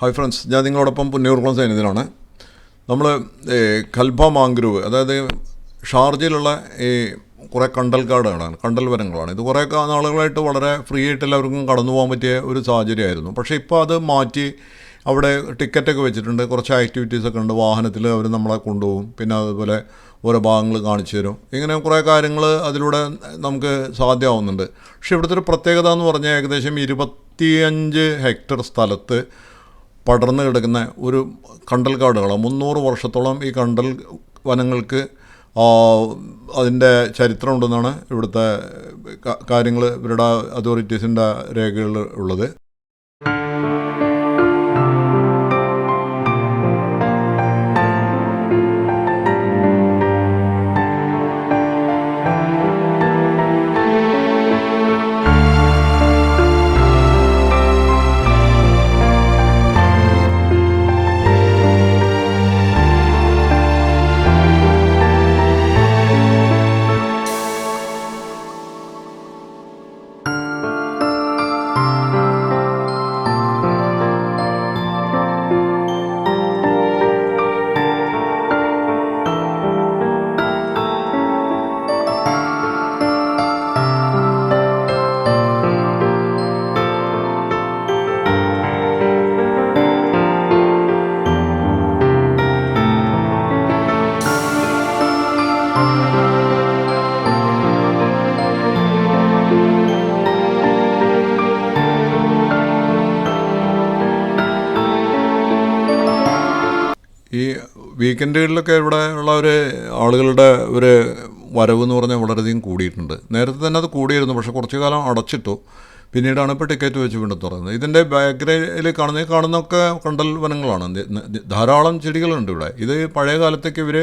Hi friends ഞാൻ നിങ്ങളോടൊപ്പം പുന്നയൂർക്കുളം സൈന്യത്തിലാണ്. നമ്മൾ കൽബ മാംഗ്രൂവ് അതായത് ഷാർജയിലുള്ള ഈ കുറേ കണ്ടൽ കണ്ടൽ വനങ്ങളാണ്. ഇത് കുറേ നാളുകളായിട്ട് വളരെ ഫ്രീ ആയിട്ട് എല്ലാവർക്കും കടന്നു പോകാൻ പറ്റിയ ഒരു സാഹചര്യമായിരുന്നു. പക്ഷേ ഇപ്പോൾ അത് മാറ്റി അവിടെ ടിക്കറ്റൊക്കെ വെച്ചിട്ടുണ്ട്. കുറച്ച് ആക്ടിവിറ്റീസൊക്കെ ഉണ്ട്. വാഹനത്തിൽ അവർ നമ്മളെ കൊണ്ടുപോകും. പിന്നെ അതുപോലെ ഓരോ ഭാഗങ്ങൾ കാണിച്ചു തരും. ഇങ്ങനെ കുറേ കാര്യങ്ങൾ അതിലൂടെ നമുക്ക് സാധ്യമാവുന്നുണ്ട്. പക്ഷേ ഇവിടുത്തെ ഒരു പ്രത്യേകത എന്ന് പറഞ്ഞാൽ ഏകദേശം ഇരുപത്തിയഞ്ച് ഹെക്ടർ സ്ഥലത്ത് പടർന്നു കിടക്കുന്ന ഒരു കണ്ടൽ കാടുകളാണ്. മുന്നൂറ് വർഷത്തോളം ഈ കണ്ടൽ വനങ്ങൾക്ക് അതിന്റെ ചരിത്രം ഉണ്ടെന്നാണ് ഇവിടുത്തെ കാര്യങ്ങൾ ഇവരുടെ അതോറിറ്റീസിന്റെ രേഖകൾ ഉള്ളത്. ഈ വീക്കെൻഡുകളിലൊക്കെ ഇവിടെ ഉള്ള ഒരു ആളുകളുടെ ഒരു വരവ് എന്ന് പറഞ്ഞാൽ വളരെയധികം കൂടിയിട്ടുണ്ട്. നേരത്തെ തന്നെ അത് കൂടിയിരുന്നു പക്ഷേ കുറച്ച് കാലം അടച്ചിട്ടു. പിന്നീടാണ് ഇപ്പോൾ ടിക്കറ്റ് വെച്ച് വീണ്ടും തുറന്നത്. ഇതിന്റെ ബാക്ക്ഗ്രൗണ്ടിൽ കാണുന്ന കാണുന്നൊക്കെ കണ്ടൽ വനങ്ങളാണ്. ധാരാളം ചെടികളുണ്ട് ഇവിടെ. ഇത് പഴയ കാലത്തേക്ക് ഇവർ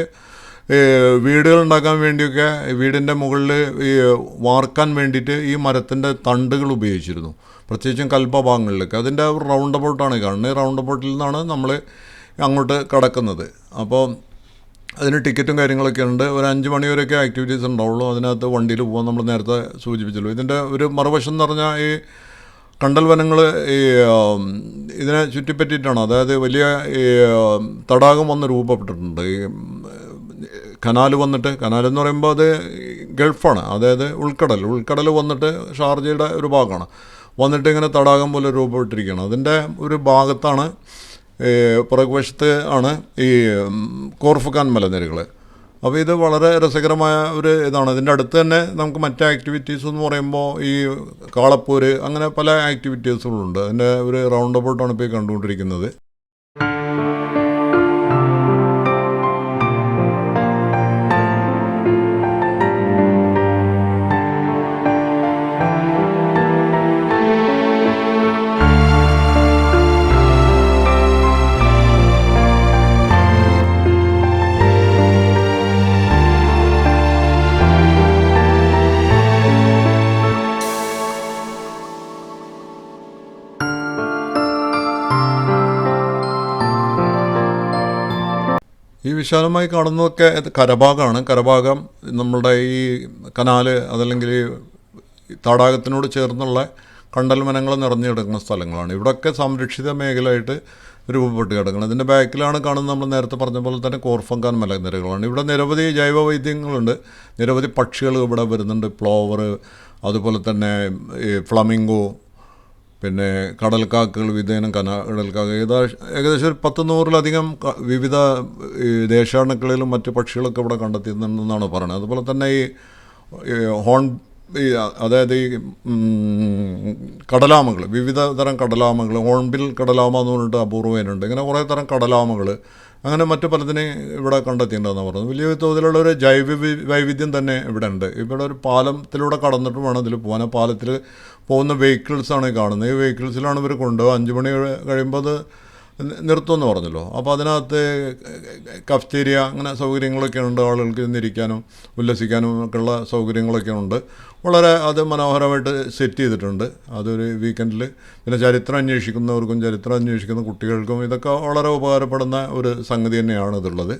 വീടുകൾ ഉണ്ടാക്കാൻ വേണ്ടിയൊക്കെ വീടിന്റെ മുകളിൽ ഈ വാർക്കാൻ വേണ്ടിയിട്ട് ഈ മരത്തിന്റെ തണ്ടുകൾ ഉപയോഗിച്ചിരുന്നു. പ്രത്യേകിച്ചും കൽപ്പഭാഗങ്ങളിലൊക്കെ അതിന്റെ ഒരു റൗണ്ട് അബൌട്ടാണ് കാണുന്നത്. റൗണ്ട് അബൌട്ടിൽ നിന്നാണ് നമ്മൾ അങ്ങോട്ട് കടക്കുന്നത്. അപ്പോൾ അതിന് ടിക്കറ്റും കാര്യങ്ങളൊക്കെ ഉണ്ട്. ഒരു അഞ്ച് മണിവരെയൊക്കെ ആക്ടിവിറ്റീസ് ഉണ്ടാവുള്ളൂ. അതിനകത്ത് വണ്ടിയിൽ പോകാൻ നമ്മൾ നേരത്തെ സൂചിപ്പിച്ചല്ലോ. ഇതിന്റെ ഒരു മറുവശം എന്ന് പറഞ്ഞാൽ ഈ കണ്ടൽ വനങ്ങൾ ഈ ഇതിനെ ചുറ്റിപ്പറ്റിയിട്ടാണ്. അതായത് വലിയ ഈ തടാകം വന്ന് രൂപപ്പെട്ടിട്ടുണ്ട്. ഈ കനാൽ വന്നിട്ട് കനാൽ എന്ന് പറയുമ്പോൾ അത് ഗൾഫാണ്. അതായത് ഉൾക്കടൽ. ഉൾക്കടൽ വന്നിട്ട് ഷാർജയുടെ ഒരു ഭാഗമാണ്. വന്നിട്ട് ഇങ്ങനെ തടാകം പോലെ രൂപപ്പെട്ടിരിക്കുകയാണ്. അതിന്റെ ഒരു ഭാഗത്താണ് പുറകുവശത്ത് ആണ് ഈ കോർഫുഖാൻ മലനിരകൾ അപ്പോൾ ഇത് വളരെ രസകരമായ ഒരു ഇതാണ്. ഇതിന്റെ അടുത്ത് തന്നെ നമുക്ക് മറ്റ് ആക്ടിവിറ്റീസ് എന്ന് പറയുമ്പോൾ ഈ കാളപ്പൂര് അങ്ങനെ പല ആക്ടിവിറ്റീസുകളുണ്ട് അതിന്റെ ഒരു റൗണ്ട് അബൌട്ടാണ് ഇപ്പോൾ കണ്ടുകൊണ്ടിരിക്കുന്നത്. ഈ വിശാലമായി കാണുന്നതൊക്കെ കരഭാഗമാണ്. കരഭാഗം നമ്മളുടെ ഈ കനാല് അതല്ലെങ്കിൽ തടാകത്തിനോട് ചേർന്നുള്ള കണ്ടൽ വനങ്ങൾ നിറഞ്ഞു കിടക്കുന്ന സ്ഥലങ്ങളാണ്. ഇവിടെയൊക്കെ സംരക്ഷിത മേഖലയായിട്ട് രൂപപ്പെട്ട് കിടക്കുന്നത്. ഇതിന്റെ ബാക്കിലാണ് കാണുന്നത് നമ്മൾ നേരത്തെ പറഞ്ഞ പോലെ തന്നെ കോർഫങ്കാൻ മലനിരകളാണ്. ഇവിടെ നിരവധി ജൈവ വൈദ്യങ്ങളുണ്ട്. നിരവധി പക്ഷികൾ ഇവിടെ വരുന്നുണ്ട്. പ്ലോവർ അതുപോലെ തന്നെ ഫ്ലമിംഗോ പിന്നെ കടൽക്കാക്കകൾ വിധേനം കടൽക്കാക്ക ഏകദേശം ഒരു പത്ത് നൂറിലധികം വിവിധ ഈ ദേശാണുക്കളിലും മറ്റ് പക്ഷികളൊക്കെ ഇവിടെ കണ്ടെത്തിയെന്നാണ് പറയുന്നത്. അതുപോലെ തന്നെ ഈ ഹോൺ ഈ അതായത് ഈ കടലാമകൾ വിവിധ തരം കടലാമകൾ ഹോൺബിൽ കടലാമ എന്ന് പറഞ്ഞിട്ട് അപൂർവേനുണ്ട് ഇങ്ങനെ കുറേ തരം കടലാമകൾ അങ്ങനെ മറ്റു പലതിനെ ഇവിടെ കണ്ടെത്തിയിട്ടുണ്ടെന്ന് പറയുന്നത് വലിയ തോതിലുള്ള ഒരു ജൈവ വൈവിധ്യം തന്നെ ഇവിടെ ഉണ്ട്. ഇവിടെ ഒരു പാലത്തിലൂടെ കടന്നിട്ട് വേണം ഇതിൽ പോകാൻ. ആ പാലത്തിൽ പോകുന്ന വെഹിക്കിൾസാണ് കാണുന്നത്. ഈ വെഹിക്കിൾസിലാണ് ഇവർ കൊണ്ടുപോകുക അഞ്ച് മണി കഴിയുമ്പോൾ അത് നിർത്തുമെന്ന് പറഞ്ഞല്ലോ. അപ്പോൾ അതിനകത്ത് കഫ്റ്റീരിയ അങ്ങനെ സൗകര്യങ്ങളൊക്കെ ഉണ്ട് ആളുകൾക്ക് ഇരിക്കാനും ഉല്ലസിക്കാനും ഒക്കെ ഉള്ള സൗകര്യങ്ങളൊക്കെ ഉണ്ട്. വളരെ അത് മനോഹരമായിട്ട് സെറ്റ് ചെയ്തിട്ടുണ്ട്. അതൊരു വീക്കെൻഡിൽ പിന്നെ ചരിത്രം അന്വേഷിക്കുന്നവർക്കും ചരിത്രം അന്വേഷിക്കുന്ന കുട്ടികൾക്കും ഇതൊക്കെ വളരെ ഉപകാരപ്പെടുന്ന ഒരു സംഗതി തന്നെയാണ് ഇതുള്ളത്.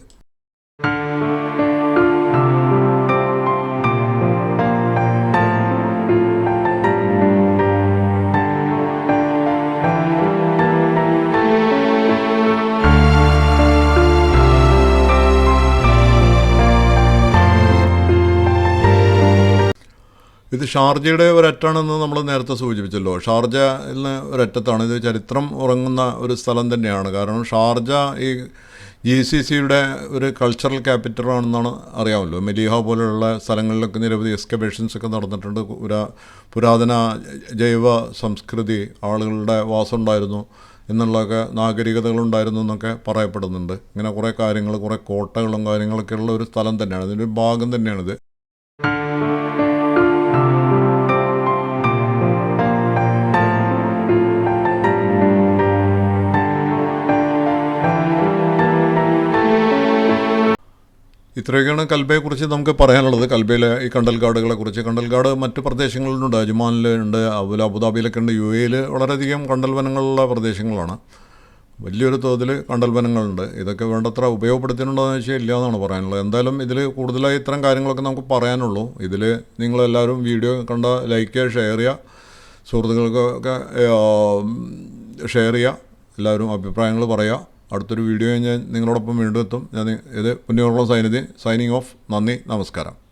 ഇത് ഷാർജയുടെ ഒരറ്റാണെന്ന് നമ്മൾ നേരത്തെ സൂചിപ്പിച്ചല്ലോ. ഷാർജ എന്ന ഒരറ്റത്താണ്. ഇത് ചരിത്രം ഉറങ്ങുന്ന ഒരു സ്ഥലം തന്നെയാണ്. കാരണം ഷാർജ ഈ ജി സി സിയുടെ ഒരു കൾച്ചറൽ ക്യാപിറ്റലാണെന്നാണ് അറിയാമല്ലോ. മെലീഹ പോലെയുള്ള സ്ഥലങ്ങളിലൊക്കെ നിരവധി എക്സ്കബേഷൻസ് ഒക്കെ നടന്നിട്ടുണ്ട്. പുരാ പുരാതന ജൈവ സംസ്കൃതി ആളുകളുടെ വാസം ഉണ്ടായിരുന്നു എന്നുള്ളതൊക്കെ നാഗരികതകളുണ്ടായിരുന്നു എന്നൊക്കെ പറയപ്പെടുന്നുണ്ട്. ഇങ്ങനെ കുറേ കാര്യങ്ങൾ കുറേ കോട്ടകളും കാര്യങ്ങളൊക്കെ ഉള്ള ഒരു സ്ഥലം തന്നെയാണ്. ഇതിന്റെ ഭാഗം തന്നെയാണിത്. ഇത്രയൊക്കെയാണ് കൽബയെക്കുറിച്ച് നമുക്ക് പറയാനുള്ളത്. കൽബയിലെ ഈ കണ്ടൽക്കാടുകളെ കുറിച്ച്. കണ്ടൽക്കാട് മറ്റ് പ്രദേശങ്ങളിലുണ്ട്. അജ്മാനിലുണ്ട് അതുപോലെ അബുദാബിയിലൊക്കെ ഉണ്ട്. യു എയിൽ വളരെയധികം കണ്ടൽ വനങ്ങളുള്ള പ്രദേശങ്ങളാണ്. വലിയൊരു തോതിൽ കണ്ടൽ വനങ്ങളുണ്ട്. ഇതൊക്കെ വേണ്ടത്ര ഉപയോഗപ്പെടുത്തിയിട്ടുണ്ടോ എന്ന് വെച്ചാൽ ഇല്ല എന്നാണ് പറയാനുള്ളത്. എന്തായാലും ഇതിൽ കൂടുതലായി ഇത്തരം കാര്യങ്ങളൊക്കെ നമുക്ക് പറയാനുള്ളൂ. ഇതിൽ നിങ്ങളെല്ലാവരും വീഡിയോ കണ്ട ലൈക്ക് ചെയ്യുക ഷെയർ ചെയ്യുക. സുഹൃത്തുക്കൾക്കൊക്കെ ഷെയർ ചെയ്യുക. എല്ലാവരും അഭിപ്രായങ്ങൾ പറയുക. അടുത്തൊരു വീഡിയോ ഞാൻ നിങ്ങളോടൊപ്പം വീണ്ടും എത്തും. ഞാൻ ഇത് പുണ്യമുള്ള സൈനിധി സൈനിങ് ഓഫ് നന്ദി നമസ്കാരം.